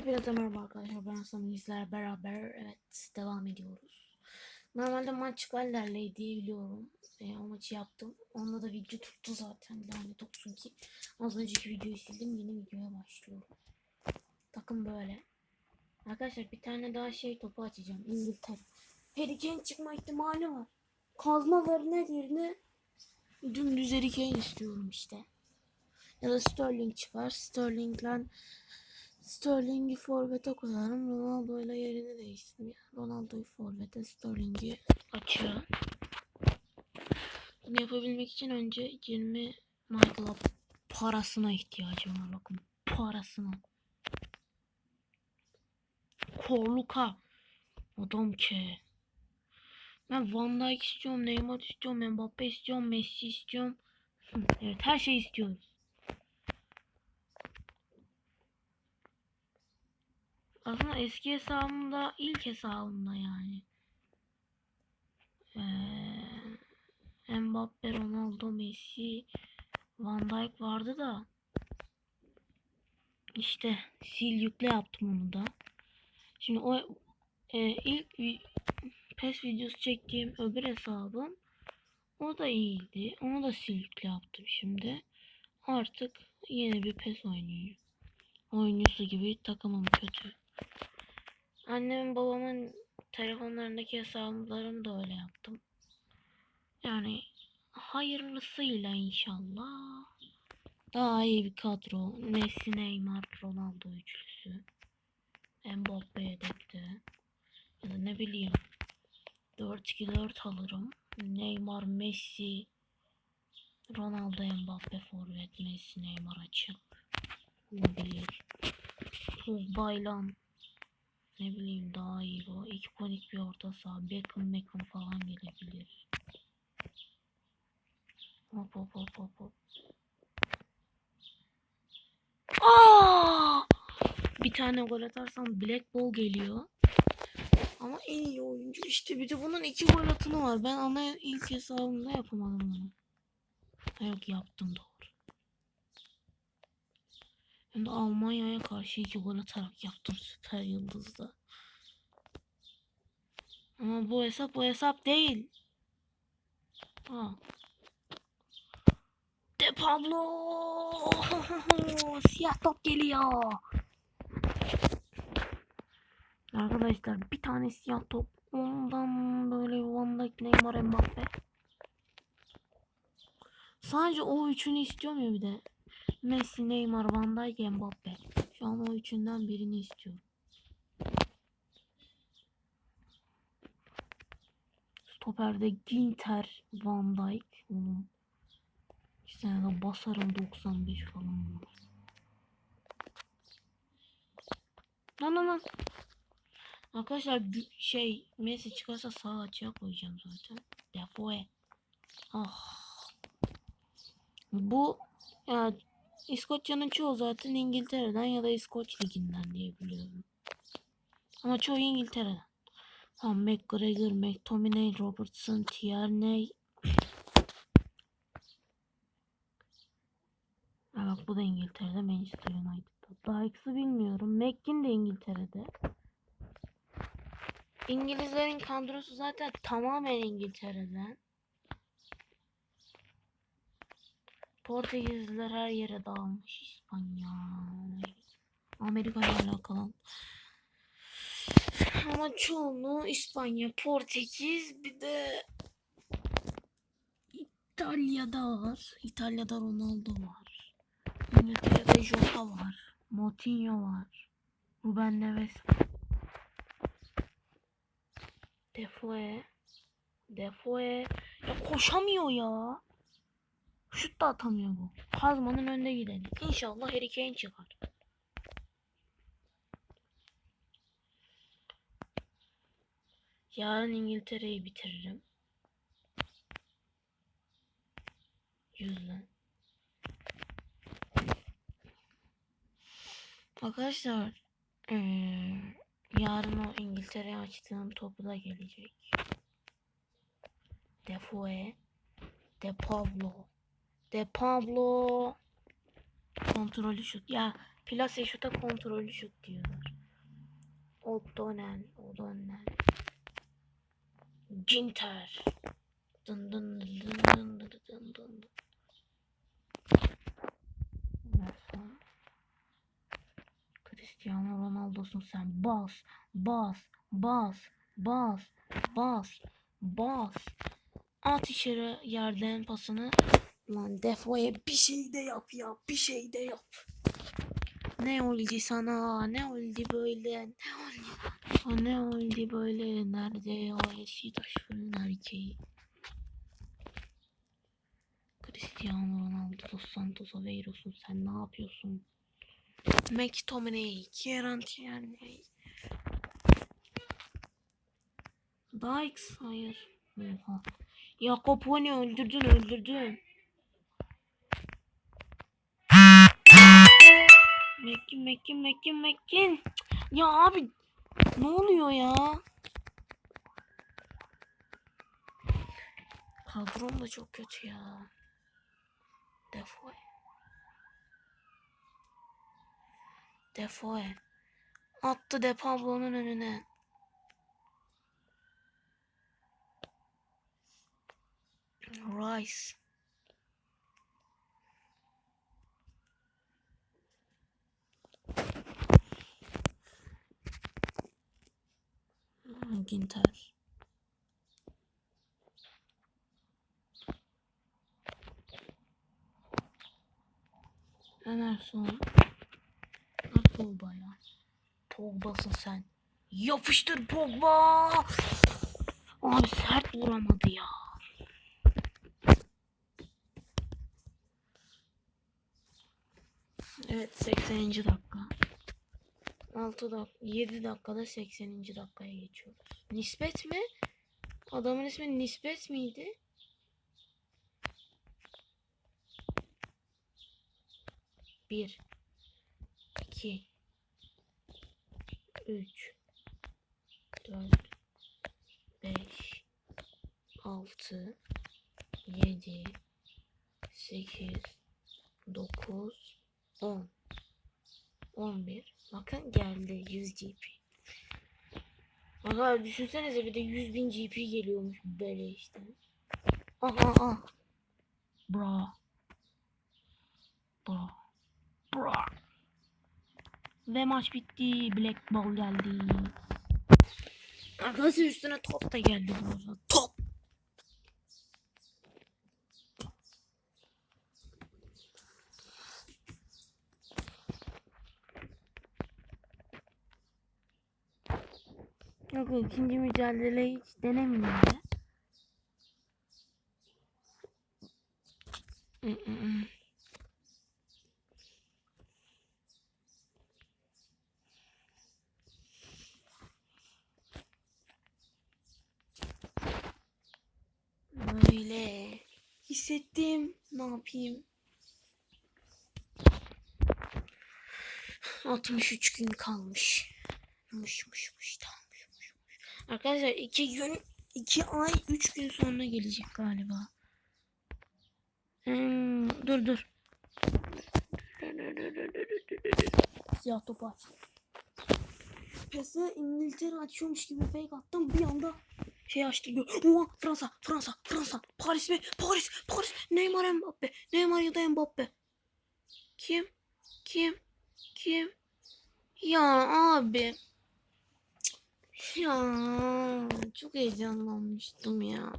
Hepinize merhaba arkadaşlar. Ben Hasan İzler beraber evet devam ediyoruz. Normalde maç Galler'le diye biliyorum. E, o maçı yaptım. Onda da video tuttu zaten. Lanet olsun ki. Az önceki videoyu sildim. Yeni videoya başlıyorum. Takım böyle. Arkadaşlar bir tane daha şey topu açacağım. İngiltere. Harry Kane çıkma ihtimali var. Kazmaların her yerine dümdüz Harry Kane istiyorum işte. Ya da Sterling çıkar. Sterling'le Sterling'i forvete koyarım. Ronaldo ile yerini değişsin. Ronaldo'yu forvete, Sterling'i açığa. Bunu yapabilmek için önce 20 Michael'a parasına ihtiyacım var. Bakın parasına. Korluka. Adam ki. Ben Van Dijk istiyorum, Neymar istiyorum, Mbappe istiyorum, Messi istiyorum. Evet her şeyi istiyoruz. Aslında eski hesabımda ilk hesabımda yani. Ee, Mbappe, Ronaldo, Messi, Van Dijk vardı da işte sil yükle yaptım onu da. Şimdi o e, ilk PES videosu çektiğim öbür hesabım o da iyiydi. Onu da sil yükle yaptım şimdi. Artık yeni bir PES oynuyor. Oyuncusu gibi takımım kötü. Annemin babamın telefonlarındaki hesaplarımı da öyle yaptım. Yani hayırlısıyla inşallah. Daha iyi bir kadro. Messi, Neymar, Ronaldo üçlüsü. Mbappe yedekte. Ya da ne bileyim. 4-2-4 alırım. Neymar, Messi, Ronaldo, Mbappe forvet, Messi, Neymar açık. Ne bileyim. Baylan ne bileyim daha iyi bu. İkonik bir orta saha. Beckham Beckham falan gelebilir. Hop hop hop hop hop. Aa! Bir tane gol atarsam Black Ball geliyor. Ama en iyi oyuncu işte bir de bunun iki gol atını var. Ben ana ilk hesabımda yapamadım. Ha, Yok yaptım doğru. Hem de Almanya'ya karşı iki gol atarak yaptım süper yıldızda. Ama bu hesap bu hesap değil. Ha. De Pablo. Siyah top geliyor. Arkadaşlar bir tane siyah top. Ondan böyle Van Dijk, Neymar, Mbappe. Sadece o üçünü istiyorum ya bir de. Messi, Neymar, Van Dijk, Mbappe. Şu an o üçünden birini istiyorum. Stoperde Ginter, Van Dijk. Oğlum. Bir sene de basarım 95 falan. Lan lan lan. Arkadaşlar şey Messi çıkarsa sağ açığa koyacağım zaten. Defoe. Ah. Bu ya İskoçya'nın çoğu zaten İngiltere'den ya da İskoç liginden diye biliyorum. Ama çoğu İngiltere'den. Ha McGregor, McTominay, Robertson, Tierney. Ha bak bu da İngiltere'de Manchester United'da. Dykes'ı bilmiyorum. McGinn de İngiltere'de. İngilizlerin kadrosu zaten tamamen İngiltere'den. Portekizliler her yere dağılmış. İspanya. Amerika ile alakalı. Ama çoğunluğu İspanya, Portekiz bir de İtalya'da var. İtalya'da Ronaldo var. İngiltere'de Jota var. Moutinho var. Ruben Neves var. Defoe. Defoe. Ya koşamıyor ya. Şut da atamıyor bu. Kazmanın önde gidelim. İnşallah Harry Kane çıkar. Yarın İngiltere'yi bitiririm. Yüzden. Arkadaşlar yarın o İngiltere'ye açtığım topu da gelecek. Defoe. De Pablo. De Pablo. Kontrollü şut. Ya Plase şuta kontrollü şut diyorlar. O'Donnell, O'Donnell. Ginter. Dın dın dın dın dın dın dın Cristiano Ronaldo'sun sen. Bas, bas, bas, bas, bas, bas. At içeri yerden pasını. Lan Defoe'ye bir şey de yap ya. Bir şey de yap. Ne oldu sana? Ne oldu böyle? Ne oldu? Ne oldu böyle? Nerede o Beşiktaş fırın erkeği? Cristiano Ronaldo dos Santos Aveiros'un sen ne yapıyorsun? McTominay, Kieran Tierney. Dykes hayır. Jakob Pony öldürdün öldürdün. Mekin Mekin Mekin Mekin. Ya abi ne oluyor ya? Kadrom da çok kötü ya. Defoe. Defoe. Attı De Pablo'nun önüne. Rice. Ginter. Emerson. At Pogba ya. Pogba'sın sen. Yapıştır Pogba. Abi sert vuramadı ya. Evet 80. dakika. 6 dakika 7 dakikada 80. dakikaya geçiyoruz. Nispet mi? Adamın ismi Nispet miydi? Bir, iki, üç, dört, beş, altı, yedi, sekiz, dokuz, on. 11. Bakın geldi 100 GP. Aga düşünsenize bir de 100 bin GP geliyormuş böyle işte. Aha aha. Bra. Bra. Bra. Ve maç bitti. Black Ball geldi. Arkadaşlar üstüne top da geldi burada. Top. Yok yok ikinci mücadeleyi hiç denemeyeyim hı. Böyle hissettim. Ne yapayım? 63 gün kalmış. Muş muş muş tamam. Arkadaşlar 2 gün 2 ay 3 gün sonra gelecek galiba. Hmm, dur dur. Siyah topu aç. Pese İngiltere açıyormuş gibi fake attım bir anda şey açtı. Oha Fransa Fransa Fransa Paris mi Paris Paris Neymar Mbappe Neymar ya da Mbappe. Kim? Kim? Kim? Ya abi. Ya çok heyecanlanmıştım ya.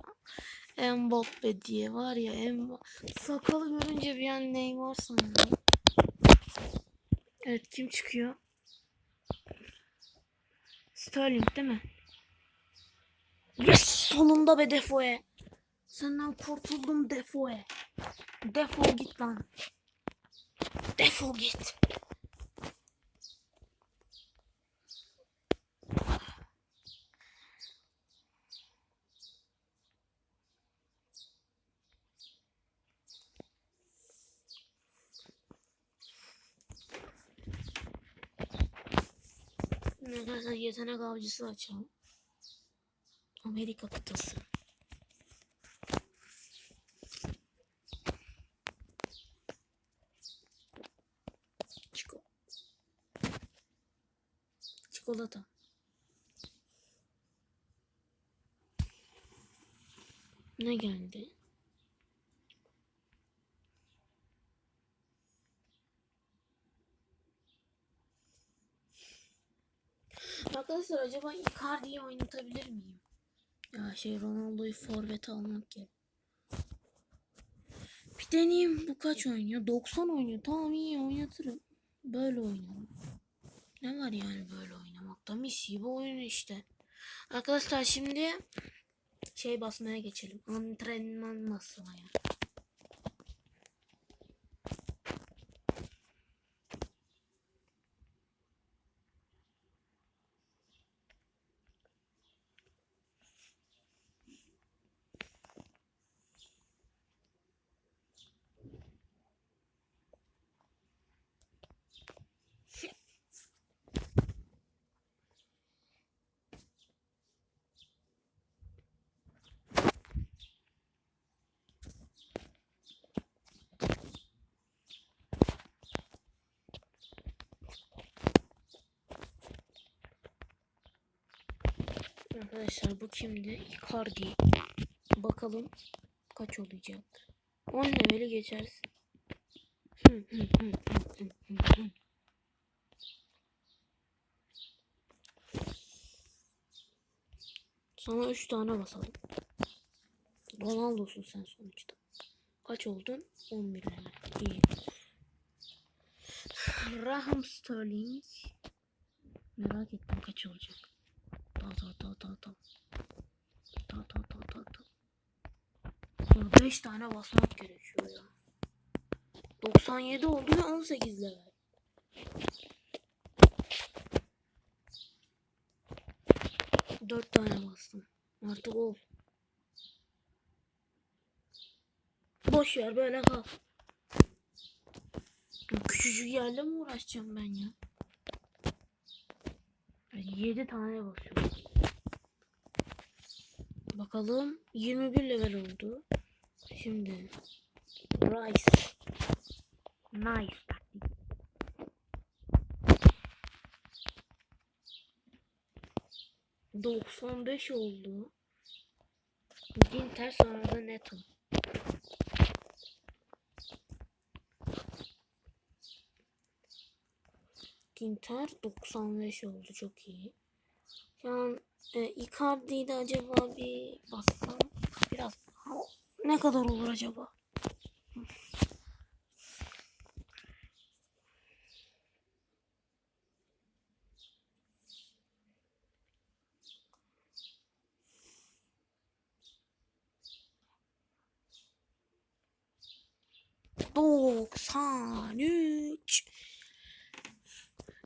Mbappe diye var ya Mbappe. Sakalı görünce bir an Neymar sandım. Evet kim çıkıyor? Sterling değil mi? Yes sonunda be Defoe. Senden kurtuldum Defoe. Defol git lan. Defol git. Arkadaşlar yetenek avcısı açalım. Amerika kıtası. Çiko. Çikolata. Ne geldi? Arkadaşlar acaba Icardi'yi oynatabilir miyim? Ya şey Ronaldo'yu forvete almak gerek. Bir deneyeyim bu kaç oynuyor? 90 oynuyor. Tamam iyi oynatırım. Böyle oynarım. Ne var yani böyle oynamakta? Mis gibi oyun işte. Arkadaşlar şimdi şey basmaya geçelim. Antrenman basmaya. Arkadaşlar bu kimdi? Icardi. Bakalım kaç olacak. 10 leveli geçersin. Sana 3 tane basalım. Ronaldo'sun sen sonuçta. Kaç oldun? 11 level. İyi. Raheem Sterling. Merak ettim kaç olacak. Ta ta ta ta ta. Ta ta ta ta ta. 5 tane basmak gerekiyor ya. 97 oldu ve 18 level. Dört tane bastım. Artık ol. Boş ver böyle kal. Küçücük yerle mi uğraşacağım ben ya? 7 tane basıyorum. Bakalım 21 level oldu. Şimdi Rice. Nice taktik. Doksan beş oldu. Ginter sonra da Neto. Ginter 95 oldu çok iyi. Şu an e, Icardi'yi de acaba bir bassam biraz ne kadar olur acaba? Doksan üç.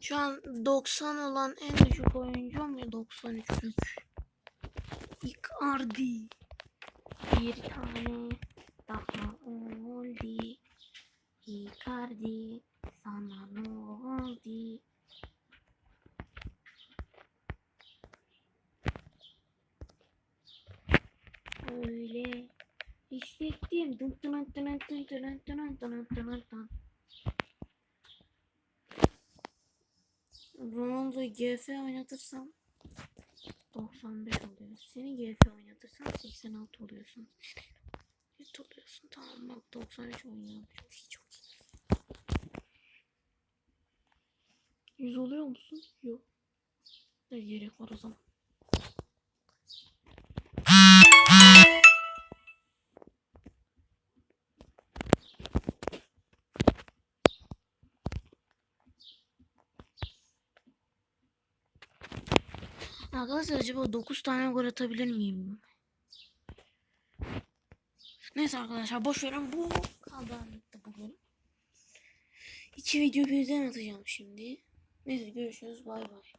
Şu an 90 olan en düşük oyuncum ya 93. Icardi. Bir tane daha oldu. Icardi sana ne oldu? Öyle hissettim. Dın dın dın dın dın dın dın dın dın dın. Ronaldo'yu GF oynatırsam 95 oluyor. Seni GF oynatırsam 86 oluyorsun. Net oluyorsun. Tamam bak 93 oynuyorum. Çok iyi çok iyi. 100 oluyor musun? Yok. Ne gerek var o zaman. Arkadaşlar acaba 9 tane gol atabilir miyim? Neyse arkadaşlar boş verin bu kadarlıkta bugün. İki video birden atacağım şimdi. Neyse görüşürüz bay bay.